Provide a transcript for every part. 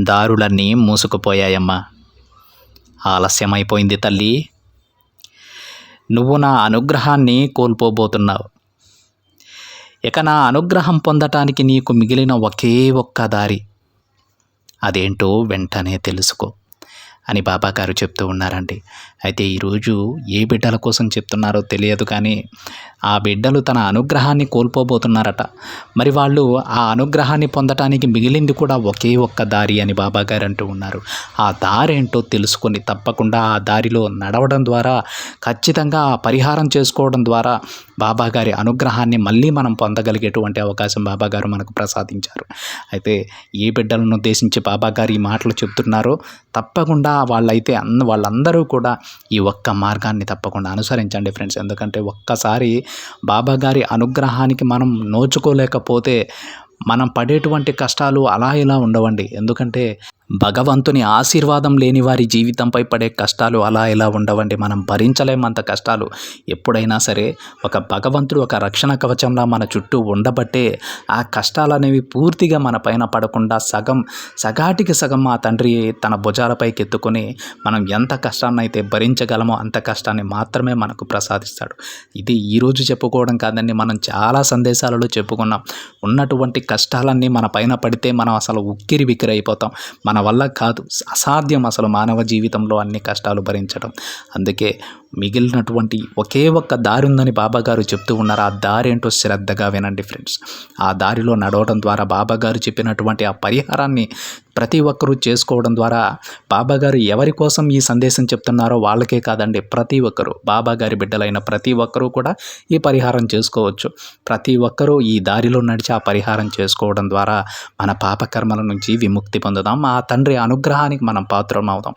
దారులన్నీ మూసుకుపోయాయమ్మా. ఆలస్యమైపోయింది తల్లి. నువ్వు నా అనుగ్రహాన్ని కోల్పోబోతున్నావు. ఇక నా అనుగ్రహం పొందటానికి నీకు మిగిలిన ఒకే ఒక్క దారి. అదేంటో వెంటనే తెలుసుకో. అని బాబాగారు చెప్తూ ఉన్నారండి. అయితే ఈరోజు ఏ బిడ్డల కోసం చెప్తున్నారో తెలియదు కానీ ఆ బిడ్డలు తన అనుగ్రహాన్ని కోల్పోబోతున్నారట. మరి వాళ్ళు ఆ అనుగ్రహాన్ని పొందటానికి మిగిలింది కూడా ఒకే ఒక్క దారి అని బాబాగారు అంటూ ఉన్నారు. ఆ దారి ఏంటో తెలుసుకొని తప్పకుండా ఆ దారిలో నడవడం ద్వారా ఖచ్చితంగా పరిహారం చేసుకోవడం ద్వారా బాబాగారి అనుగ్రహాన్ని మళ్ళీ మనం పొందగలిగేటువంటి అవకాశం బాబాగారు మనకు ప్రసాదించారు. అయితే ఏ బిడ్డలను ఉద్దేశించి బాబాగారు ఈ మాటలు చెప్తున్నారో తప్పకుండా వాళ్ళైతే అన్ వాళ్ళందరూ కూడా ఈ ఒక్క మార్గాన్ని తప్పకుండా అనుసరించండి ఫ్రెండ్స్. ఎందుకంటే ఒక్కసారి బాబా గారి అనుగ్రహానికి మనం నోచుకోలేకపోతే మనం పడేటువంటి కష్టాలు అలా ఇలా ఉండవండి. ఎందుకంటే భగవంతుని ఆశీర్వాదం లేని వారి జీవితంపై పడే కష్టాలు అలా ఇలా ఉండవండి? మనం భరించలేమంత కష్టాలు. ఎప్పుడైనా సరే ఒక భగవంతుడు ఒక రక్షణ కవచంలా మన చుట్టూ ఉండబట్టే ఆ కష్టాలు అనేవి పూర్తిగా మన పైన పడకుండా సగం సగాటికి సగం మా తండ్రి తన భుజాలపైకి ఎత్తుకొని మనం ఎంత కష్టాన్ని అయితే భరించగలమో అంత కష్టాన్ని మాత్రమే మనకు ప్రసాదిస్తాడు. ఇది ఈరోజు చెప్పుకోవడం కాదండి మనం చాలా సందేశాలలో చెప్పుకున్నాం. ఉన్నటువంటి కష్టాలన్నీ మన పైన పడితే మనం అసలు ఉక్కిరి బిక్కిరి అయిపోతాం. మన వల్ల కాదు. అసాధ్యం అసలు మానవ జీవితంలో అన్ని కష్టాలు భరించడం. అందుకే మిగిలినటువంటి ఒకే ఒక్క దారి ఉందని బాబా గారు చెప్తూ ఉన్నారు. ఆ దారి ఏంటో శ్రద్ధగా వినండి ఫ్రెండ్స్. ఆ దారిలో నడవడం ద్వారా బాబా గారు చెప్పినటువంటి ఆ పరిహారాన్ని ప్రతి ఒక్కరూ చేసుకోవడం ద్వారా బాబాగారు ఎవరి కోసం ఈ సందేశం చెప్తున్నారో వాళ్ళకే కాదండి ప్రతి ఒక్కరూ బాబాగారి బిడ్డలైన ప్రతి ఒక్కరూ కూడా ఈ పరిహారం చేసుకోవచ్చు. ప్రతి ఒక్కరూ ఈ దారిలో నడిచి ఆ పరిహారం చేసుకోవడం ద్వారా మన పాపకర్మల నుంచి విముక్తి పొందుదాం. ఆ తండ్రి అనుగ్రహానికి మనం పాత్రమవుదాం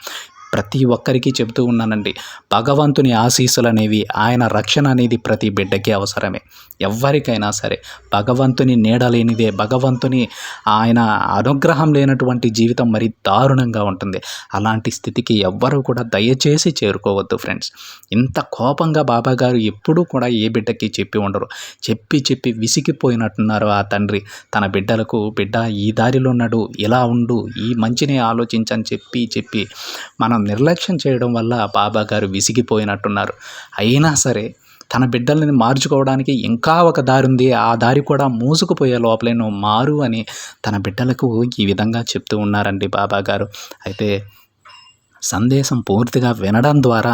ప్రతి ఒక్కరికి చెబుతూ ఉన్నానండి భగవంతుని ఆశీస్సులు అనేవి ఆయన రక్షణ అనేది ప్రతి బిడ్డకి అవసరమే. ఎవరికైనా సరే భగవంతుని నీడలేనిదే భగవంతుని ఆయన అనుగ్రహం లేనటువంటి జీవితం మరి దారుణంగా ఉంటుంది. అలాంటి స్థితికి ఎవ్వరూ కూడా దయచేసి చేరుకోవద్దు ఫ్రెండ్స్. ఇంత కోపంగా బాబా గారు ఎప్పుడూ కూడా ఏ బిడ్డకి చెప్పి ఉండరు. చెప్పి చెప్పి విసిగిపోయినట్టున్నారు ఆ తండ్రి. తన బిడ్డలకు బిడ్డ ఈ దారిలో నడు ఇలా ఉండు ఈ మంచిని ఆలోచించని చెప్పి చెప్పి మనం నిర్లక్ష్యం చేయడం వల్ల బాబా గారు విసిగిపోయినట్టున్నారు. అయినా సరే తన బిడ్డల్ని మార్చుకోవడానికి ఇంకా ఒక దారి ఉంది. ఆ దారి కూడా మూసుకుపోయే లోపలే నువ్వు మారు అని తన బిడ్డలకు ఈ విధంగా చెప్తూ ఉన్నారండి బాబా గారు అయితే సందేశం పూర్తిగా వినడం ద్వారా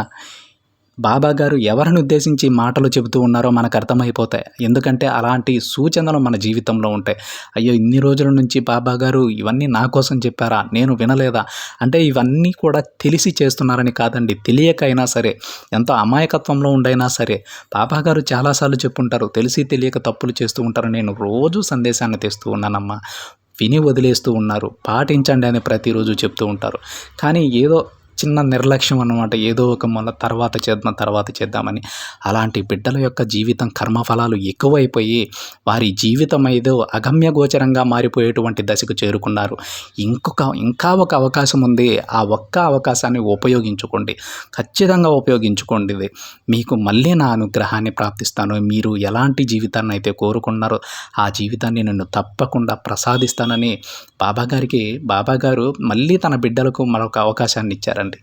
బాబా గారు ఎవరిని ఉద్దేశించి మాటలు చెబుతూ ఉన్నారో మనకు అర్థమైపోతాయి. ఎందుకంటే అలాంటి సూచనలు మన జీవితంలో ఉంటాయి. అయ్యో ఇన్ని రోజుల నుంచి బాబా గారు ఇవన్నీ నా కోసం చెప్పారా? నేను వినలేదా? అంటే ఇవన్నీ కూడా తెలిసి చేస్తున్నారని కాదండి. తెలియకైనా సరే ఎంతో అమాయకత్వంలో ఉండైనా సరే బాబా గారు చాలాసార్లు చెప్పుంటారు. తెలిసి తెలియక తప్పులు చేస్తూ ఉంటారు నేను రోజు సందేశాన్ని తెస్తూ ఉన్నానమ్మా. విని వదిలేస్తూ ఉన్నారు. పాటించండి అని ప్రతిరోజు చెప్తూ ఉంటారు. కానీ ఏదో చిన్న నిర్లక్ష్యం అన్నమాట. ఏదో ఒక మొన్న తర్వాత చేద్దాం తర్వాత చేద్దామని. అలాంటి బిడ్డల యొక్క జీవితం కర్మఫలాలు ఎక్కువైపోయి వారి జీవితం ఏదో అగమ్య గోచరంగా మారిపోయేటువంటి దశకు చేరుకున్నారు. ఇంకొక ఇంకా ఒక అవకాశం ఉంది. ఆ ఒక్క అవకాశాన్ని ఉపయోగించుకోండి. ఖచ్చితంగా ఉపయోగించుకోండి మీకు మళ్ళీ నా అనుగ్రహాన్ని ప్రాప్తిస్తాను. మీరు ఎలాంటి జీవితాన్ని అయితే కోరుకున్నారో ఆ జీవితాన్ని నేను తప్పకుండా ప్రసాదిస్తానని బాబాగారికి బాబాగారు మళ్ళీ తన బిడ్డలకు మరొక అవకాశాన్ని ఇచ్చారని ఇచ్చారండి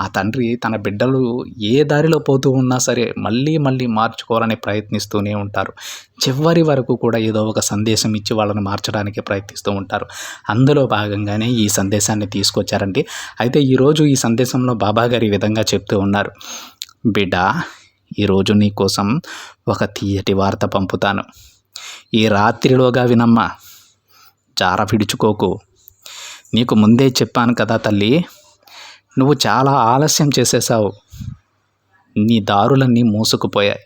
ఆ తండ్రి తన బిడ్డలు ఏ దారిలో పోతూ ఉన్నా సరే మళ్ళీ మళ్ళీ మార్చుకోవాలని ప్రయత్నిస్తూనే ఉంటారు. చివరి వరకు కూడా ఏదో ఒక సందేశం ఇచ్చి వాళ్ళని మార్చడానికి ప్రయత్నిస్తూ ఉంటారు. అందులో భాగంగానే ఈ సందేశాన్ని తీసుకొచ్చారండి. అయితే ఈరోజు ఈ సందేశంలో బాబా గారు ఈ విధంగా చెప్తూ ఉన్నారు. బిడ్డ ఈరోజు నీ కోసం ఒక తీయటి వార్త పంపుతాను. ఈ రాత్రిలోగా వినమ్మా. జార పిడుచుకోకు నీకు ముందే చెప్పాను కదా తల్లి నువ్వు చాలా ఆలస్యం చేసేసావు నీ దారులన్నీ మూసుకుపోయాయి.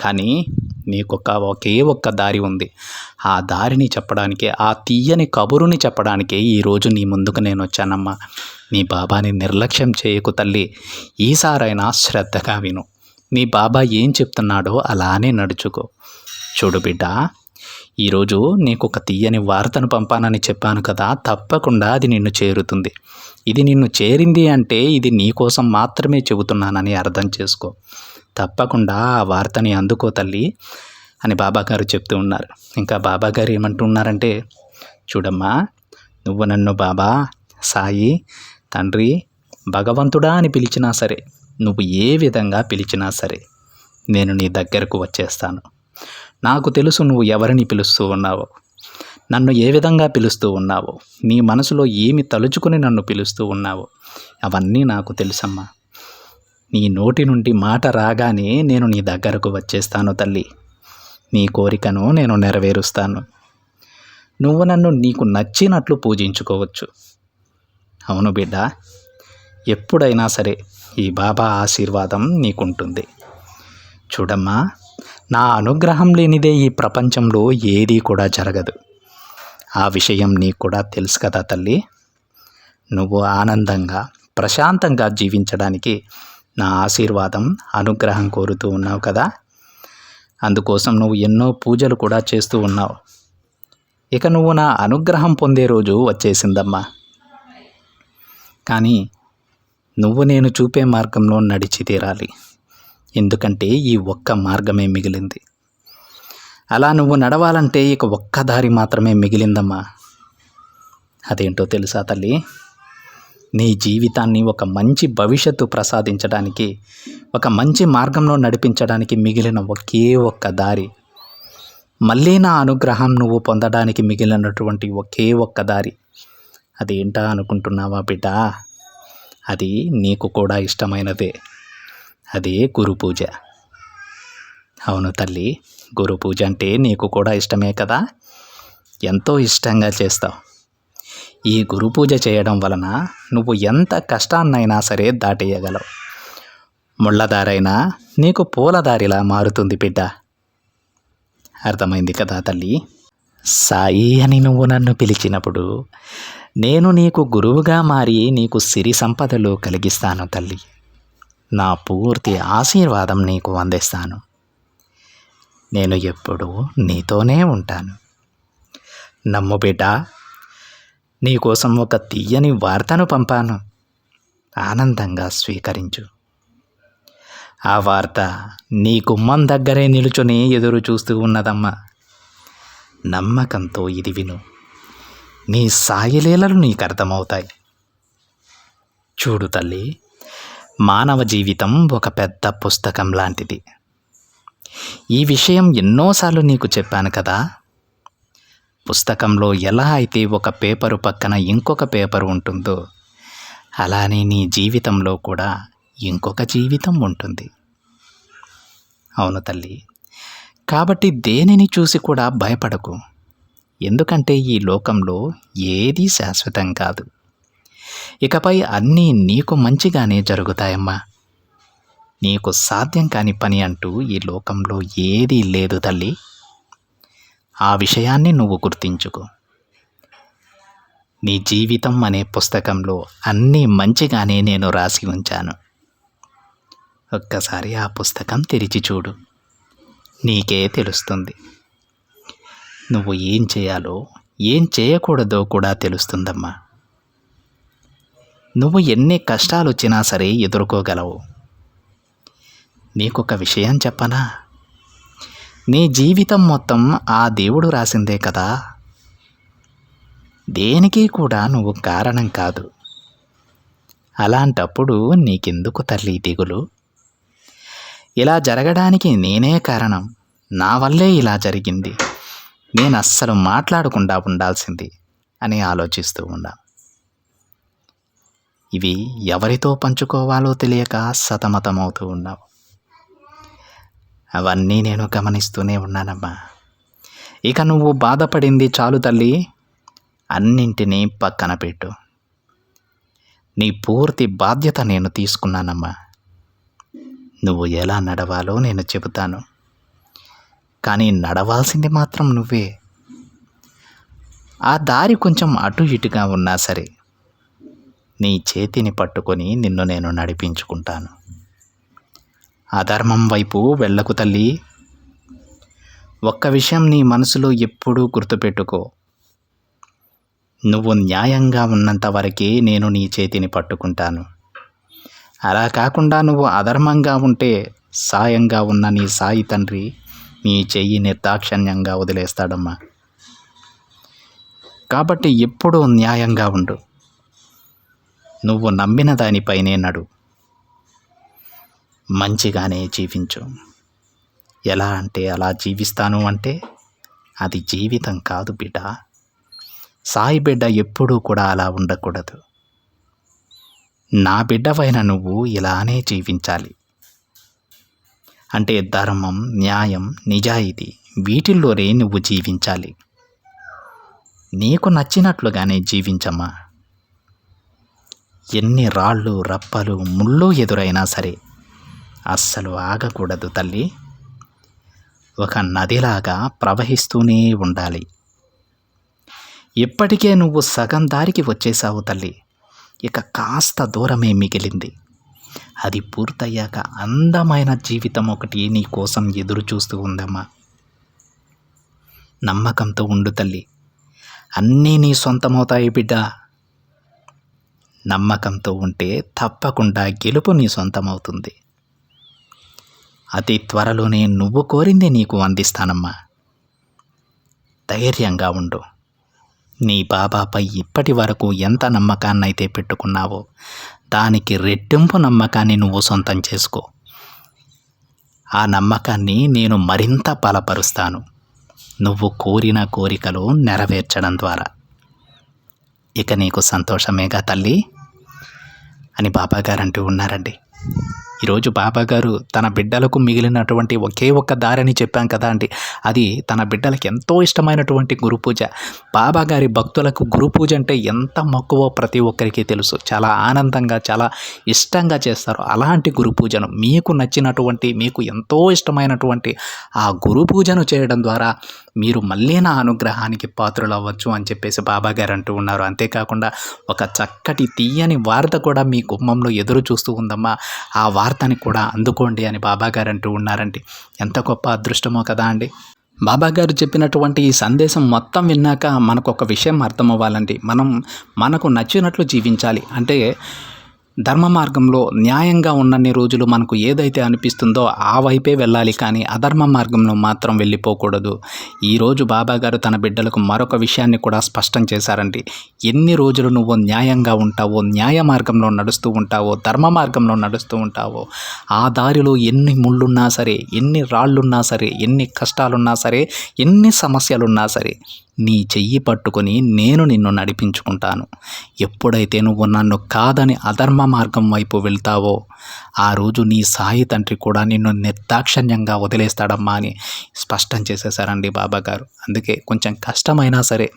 కానీ నీకొక ఒకే ఒక్క దారి ఉంది. ఆ దారిని చెప్పడానికి ఆ తీయని కబురుని చెప్పడానికి ఈరోజు నీ ముందుకు నేను వచ్చానమ్మా నీ బాబాని నిర్లక్ష్యం చేయకు తల్లి. ఈసారైనా శ్రద్ధగా విను. నీ బాబా ఏం చెప్తున్నాడో అలానే నడుచుకో. చూడు బిడ్డ ఈరోజు నీకు ఒక తీయని వార్తను పంపానని చెప్పాను కదా తప్పకుండా అది నిన్ను చేరుతుంది. ఇది నిన్ను చేరింది అంటే ఇది నీ కోసం మాత్రమే చెబుతున్నానని అర్థం చేసుకో. తప్పకుండా ఆ వార్తని అందుకో తల్లి అని బాబాగారు చెప్తూ ఉన్నారు. ఇంకా బాబాగారు ఏమంటున్నారంటే చూడమ్మా నువ్వు నన్ను బాబా సాయి తండ్రి భగవంతుడా అని పిలిచినా సరే నువ్వు ఏ విధంగా పిలిచినా సరే నేను నీ దగ్గరకు వచ్చేస్తాను. నాకు తెలుసు నువ్వు ఎవరిని పిలుస్తూ ఉన్నావో. నన్ను ఏ విధంగా పిలుస్తూ ఉన్నావో. నీ మనసులో ఏమి తలుచుకుని నన్ను పిలుస్తూ ఉన్నావో. అవన్నీ నాకు తెలుసమ్మా. నీ నోటి నుండి మాట రాగానే నేను నీ దగ్గరకు వచ్చేస్తాను తల్లి. నీ కోరికను నేను నెరవేరుస్తాను. నువ్వు నన్ను నీకు నచ్చినట్లు పూజించుకోవచ్చు. అవును బిడ్డ ఎప్పుడైనా సరే ఈ బాబా ఆశీర్వాదం నీకుంటుంది. చూడమ్మా నా అనుగ్రహం లేనిదే ఈ ప్రపంచంలో ఏదీ కూడా జరగదు. ఆ విషయం నీకు కూడా తెలుసు కదా తల్లి. నువ్వు ఆనందంగా ప్రశాంతంగా జీవించడానికి నా ఆశీర్వాదం అనుగ్రహం కోరుతూ ఉన్నావు కదా. అందుకోసం నువ్వు ఎన్నో పూజలు కూడా చేస్తూ ఉన్నావు. ఇక నువ్వు నా అనుగ్రహం పొందే రోజు వచ్చేసిందమ్మా. కానీ నువ్వు నేను చూపే మార్గంలో నడిచి తీరాలి. ఎందుకంటే ఈ ఒక్క మార్గమే మిగిలింది. అలా నువ్వు నడవాలంటే ఇక ఒక్క దారి మాత్రమే మిగిలిందమ్మా. అదేంటో తెలుసా తల్లి? నీ జీవితాన్ని ఒక మంచి భవిష్యత్తు ప్రసాదించడానికి ఒక మంచి మార్గంలో నడిపించడానికి మిగిలిన ఒకే ఒక్క దారి. మళ్ళీ నా అనుగ్రహం నువ్వు పొందడానికి మిగిలినటువంటి ఒకే ఒక్క దారి. అదేంటా అనుకుంటున్నావా బిడ్డ? అది నీకు కూడా ఇష్టమైనదే. అదే గురు పూజ. అవును తల్లి గురు పూజ అంటే నీకు కూడా ఇష్టమే కదా? ఎంతో ఇష్టంగా చేస్తావు. ఈ గురు పూజ చేయడం వలన నువ్వు ఎంత కష్టాన్నైనా సరే దాటేయగలవు. ముళ్ళదారైనా నీకు పూలదారిలా మారుతుంది బిడ్డ. అర్థమైంది కదా తల్లి? సాయి అని నువ్వు నన్ను పిలిచినప్పుడు నేను నీకు గురువుగా మారి నీకు సిరి సంపదలు కలిగిస్తాను తల్లి. నా పూర్తి ఆశీర్వాదం నీకు అందిస్తాను. నేను ఎప్పుడూ నీతోనే ఉంటాను. నమ్ము బిడ్డ నీకోసం ఒక తీయని వార్తను పంపాను. ఆనందంగా స్వీకరించు. ఆ వార్త నీ గుమ్మం దగ్గరే నిలుచుని ఎదురు చూస్తూ ఉన్నదమ్మా. నమ్మకంతో ఇది విను. నీ సాయిలీలలు నీకు అర్థమవుతాయి చూడు తల్లి మానవ జీవితం ఒక పెద్ద పుస్తకం లాంటిది. ఈ విషయం ఎన్నోసార్లు నీకు చెప్పాను కదా. పుస్తకంలో ఎలా అయితే ఒక పేపరు పక్కన ఇంకొక పేపర్ ఉంటుందో అలానే నీ జీవితంలో కూడా ఇంకొక జీవితం ఉంటుంది. అవును తల్లి. కాబట్టి దేనిని చూసి కూడా భయపడకు. ఎందుకంటే ఈ లోకంలో ఏదీ శాశ్వతం కాదు. ఇకపై అన్నీ నీకు మంచిగానే జరుగుతాయమ్మా. నీకు సాధ్యం కాని పని అంటూ ఈ లోకంలో ఏదీ లేదు తల్లి. ఆ విషయాన్ని నువ్వు గుర్తించుకో. నీ జీవితం అనే పుస్తకంలో అన్నీ మంచిగానే నేను రాసి ఉంచాను. ఒక్కసారి ఆ పుస్తకం తెరిచి చూడు. నీకే తెలుస్తుంది. నువ్వు ఏం చేయాలో ఏం చేయకూడదో కూడా తెలుస్తుందమ్మా. నువ్వు ఎన్ని కష్టాలు వచ్చినా సరే ఎదుర్కోగలవు. నీకొక విషయం చెప్పనా? నీ జీవితం మొత్తం ఆ దేవుడు రాసిందే కదా? దేనికి కూడా నువ్వు కారణం కాదు. అలాంటప్పుడు నీకెందుకు తల్లి దిగులు? ఇలా జరగడానికి నేనే కారణం. నా వల్లే ఇలా జరిగింది. నేను అస్సలు మాట్లాడకుండా ఉండాల్సింది అని ఆలోచిస్తూ ఉన్నాను ఇవి ఎవరితో పంచుకోవాలో తెలియక సతమతమవుతూ ఉన్నావు. అవన్నీ నేను గమనిస్తూనే ఉన్నానమ్మా. ఇక నువ్వు బాధపడింది చాలు తల్లి. అన్నింటినీ పక్కన పెట్టు. నీ పూర్తి బాధ్యత నేను తీసుకున్నానమ్మా. నువ్వు ఎలా నడవాలో నేను చెబుతాను. కానీ నడవాల్సింది మాత్రం నువ్వే. ఆ దారి కొంచెం అటు ఇటుగా ఉన్నా సరే. నీ చేతిని పట్టుకొని నిన్ను నేను నడిపించుకుంటాను. అధర్మం వైపు వెళ్ళకు తల్లి. ఒక్క విషయం నీ మనసులో ఎప్పుడూ గుర్తుపెట్టుకో. నువ్వు న్యాయంగా ఉన్నంత వరకే నేను నీ చేతిని పట్టుకుంటాను. అలా కాకుండా నువ్వు అధర్మంగా ఉంటే సాయంగా ఉన్న నీ సాయి తండ్రి నీ చెయ్యి నిర్దాక్షణ్యంగా వదిలేస్తాడమ్మా. కాబట్టి ఎప్పుడూ న్యాయంగా ఉండు. నువ్వు నమ్మిన దానిపైనే నడు. మంచిగానే జీవించు. ఎలా అంటే అలా జీవిస్తాను అంటే అది జీవితం కాదు బిడ్డ. సాయి బిడ్డ ఎప్పుడూ కూడా అలా ఉండకూడదు. నా బిడ్డవైన నువ్వు ఇలానే జీవించాలి. అంటే ధర్మం న్యాయం నిజాయితీ వీటిల్లోనే నువ్వు జీవించాలి. నీకు నచ్చినట్లుగానే జీవించమ్మా. ఎన్ని రాళ్ళు రప్పలు ముళ్ళు ఎదురైనా సరే అస్సలు ఆగకూడదు తల్లి. ఒక నదిలాగా ప్రవహిస్తూనే ఉండాలి. ఇప్పటికే నువ్వు సగం దారికి వచ్చేసావు తల్లి. ఇక కాస్త దూరమే మిగిలింది. అది పూర్తయ్యాక అందమైన జీవితం ఒకటి నీ కోసం ఎదురు చూస్తూ ఉందమ్మా. నమ్మకంతో ఉండు తల్లి. అన్నీ నీ సొంతమవుతాయి బిడ్డ. నమ్మకంతో ఉంటే తప్పకుండా గెలుపు నీ సొంతమవుతుంది. అతి త్వరలోనే నువ్వు కోరింది నీకు అందిస్తానమ్మా. ధైర్యంగా ఉండు. నీ బాబాపై ఇప్పటి వరకు ఎంత నమ్మకాన్నైతే పెట్టుకున్నావో దానికి రెట్టింపు నమ్మకాన్ని నువ్వు సొంతం చేసుకో. ఆ నమ్మకాన్ని నేను మరింత బలపరుస్తాను. నువ్వు కోరిన కోరికలు నెరవేర్చడం ద్వారా. ఇక నీకు సంతోషమేగా తల్లి? అని బాబాగారు అంటూ ఉన్నారండి. ఈరోజు బాబాగారు తన బిడ్డలకు మిగిలినటువంటి ఒకే ఒక్క దారిని చెప్పాం కదా అండి. అది తన బిడ్డలకు ఎంతో ఇష్టమైనటువంటి గురు పూజ బాబాగారి భక్తులకు గురు పూజ అంటే ఎంత మక్కువో ప్రతి ఒక్కరికి తెలుసు. చాలా ఆనందంగా చాలా ఇష్టంగా చేస్తారు. అలాంటి గురు పూజను మీకు నచ్చినటువంటి మీకు ఎంతో ఇష్టమైనటువంటి ఆ గురు పూజను చేయడం ద్వారా మీరు మళ్ళీ నా అనుగ్రహానికి పాత్రలు అవ్వచ్చు అని చెప్పేసి బాబా గారు అంటూ ఉన్నారు. అంతేకాకుండా ఒక చక్కటి తీయని వార్త కూడా మీ గుమ్మంలో ఎదురు చూస్తూ ఉందమ్మా. ఆ వార్తని కూడా అందుకోండి అని బాబాగారు అంటూ ఉన్నారండి. ఎంత గొప్ప అదృష్టమో కదా అండి. బాబాగారు చెప్పినటువంటి ఈ సందేశం మొత్తం విన్నాక మనకు ఒక విషయం అర్థం అవ్వాలండి మనం మనకు నచ్చినట్లు జీవించాలి. అంటే ధర్మ మార్గంలో న్యాయంగా ఉన్నన్ని రోజులు మనకు ఏదైతే అనిపిస్తుందో ఆ వైపే వెళ్ళాలి కానీ అధర్మ మార్గంలో మాత్రం వెళ్ళిపోకూడదు. ఈరోజు బాబాగారు తన బిడ్డలకు మరొక విషయాన్ని కూడా స్పష్టం చేశారండి. ఎన్ని రోజులు నువ్వు న్యాయంగా ఉంటావో న్యాయ మార్గంలో నడుస్తూ ఉంటావో ధర్మ మార్గంలో నడుస్తూ ఉంటావో ఆ దారిలో ఎన్ని ముళ్ళున్నా సరే ఎన్ని రాళ్ళున్నా సరే ఎన్ని కష్టాలున్నా సరే ఎన్ని సమస్యలున్నా సరే నీ చెయ్యి పట్టుకొని నేను నిన్ను నడిపించుకుంటాను. ఎప్పుడైతే నువ్వు నన్ను కాదని అధర్మ మార్గం వైపు వెళ్తావో ఆ రోజు నీ సాయి తండ్రి కూడా నిన్ను నిర్దాక్షణ్యంగా వదిలేస్తాడమ్మా అని స్పష్టం చేసేసారండి బాబా గారు అందుకే కొంచెం కష్టమైనా సరే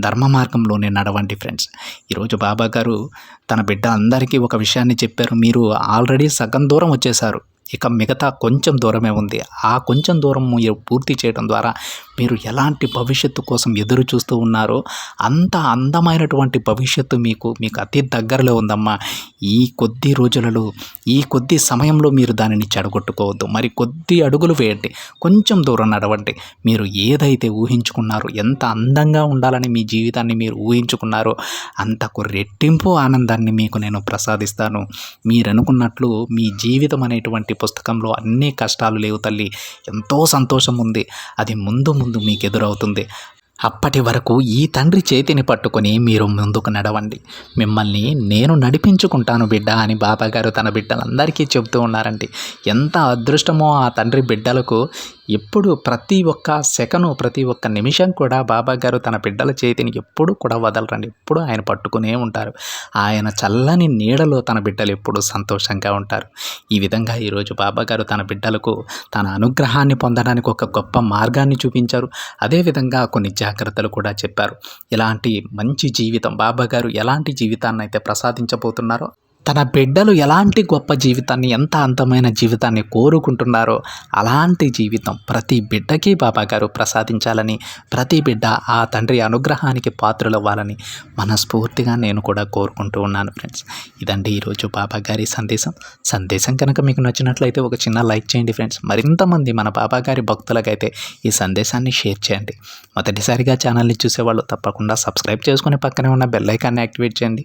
ధర్మ మార్గంలోనే నడవండి ఫ్రెండ్స్. ఈరోజు బాబా గారు తన బిడ్డ అందరికీ ఒక విషయాన్ని చెప్పారు. మీరు ఆల్రెడీ సగం దూరం వచ్చేసారు ఇక మిగతా కొంచెం దూరమే ఉంది. ఆ కొంచెం దూరం మీరు పూర్తి చేయడం ద్వారా మీరు ఎలాంటి భవిష్యత్తు కోసం ఎదురు చూస్తూ ఉన్నారో అంత అందమైనటువంటి భవిష్యత్తు మీకు మీకు అతి దగ్గరలో ఉందమ్మా. ఈ కొద్ది రోజులలో ఈ కొద్ది సమయంలో మీరు దానిని చెడగొట్టుకోవద్దు. మరి కొద్ది అడుగులు వేయండి. కొంచెం దూరం నడవండి. మీరు ఏదైతే ఊహించుకున్నారో ఎంత అందంగా ఉండాలని మీ జీవితాన్ని మీరు ఊహించుకున్నారో అంతకు రెట్టింపు ఆనందాన్ని మీకు నేను ప్రసాదిస్తాను. మీరు అనుకున్నట్లు మీ జీవితం అనేటువంటి పుస్తకంలో అన్ని కష్టాలు లేవు తల్లి. ఎంతో సంతోషం ఉంది. అది ముందు ముందు మీకు ఎదురవుతుంది అప్పటి వరకు ఈ తండ్రి చేతిని పట్టుకొని మీరు ముందుకు నడవండి. మిమ్మల్ని నేను నడిపించుకుంటాను బిడ్డ అని బాబాగారు తన బిడ్డలందరికీ చెబుతూ ఉన్నారండి. ఎంత అదృష్టమో ఆ తండ్రి బిడ్డలకు ఎప్పుడు ప్రతి ఒక్క సెకను ప్రతి ఒక్క నిమిషం కూడా బాబా గారు తన బిడ్డల చేతిని ఎప్పుడు కూడా వదలరండి. ఎప్పుడు ఆయన పట్టుకునే ఉంటారు. ఆయన చల్లని నీడలో తన బిడ్డలు ఎప్పుడు సంతోషంగా ఉంటారు. ఈ విధంగా ఈరోజు బాబా గారు తన బిడ్డలకు తన అనుగ్రహాన్ని పొందడానికి ఒక గొప్ప మార్గాన్ని చూపించారు. అదేవిధంగా కొన్ని జాగ్రత్తలు కూడా చెప్పారు. ఇలాంటి మంచి జీవితం బాబా గారు ఎలాంటి జీవితాన్ని అయితే ప్రసాదించబోతున్నారో తన బిడ్డలు ఎలాంటి గొప్ప జీవితాన్ని ఎంత అందమైన జీవితాన్ని కోరుకుంటున్నారో అలాంటి జీవితం ప్రతి బిడ్డకి బాబాగారు ప్రసాదించాలని ప్రతి బిడ్డ ఆ తండ్రి అనుగ్రహానికి పాత్రలవ్వాలని మనస్ఫూర్తిగా నేను కూడా కోరుకుంటూ ఉన్నాను ఫ్రెండ్స్. ఇదండి ఈరోజు బాబాగారి సందేశం. సందేశం కనుక మీకు నచ్చినట్లయితే ఒక చిన్న లైక్ చేయండి ఫ్రెండ్స్. మరింతమంది మన బాబాగారి భక్తులకైతే ఈ సందేశాన్ని షేర్ చేయండి. మొదటిసారిగా ఛానల్ని చూసేవాళ్ళు తప్పకుండా సబ్స్క్రైబ్ చేసుకుని పక్కనే ఉన్న బెల్ ఐకాన్ని యాక్టివేట్ చేయండి.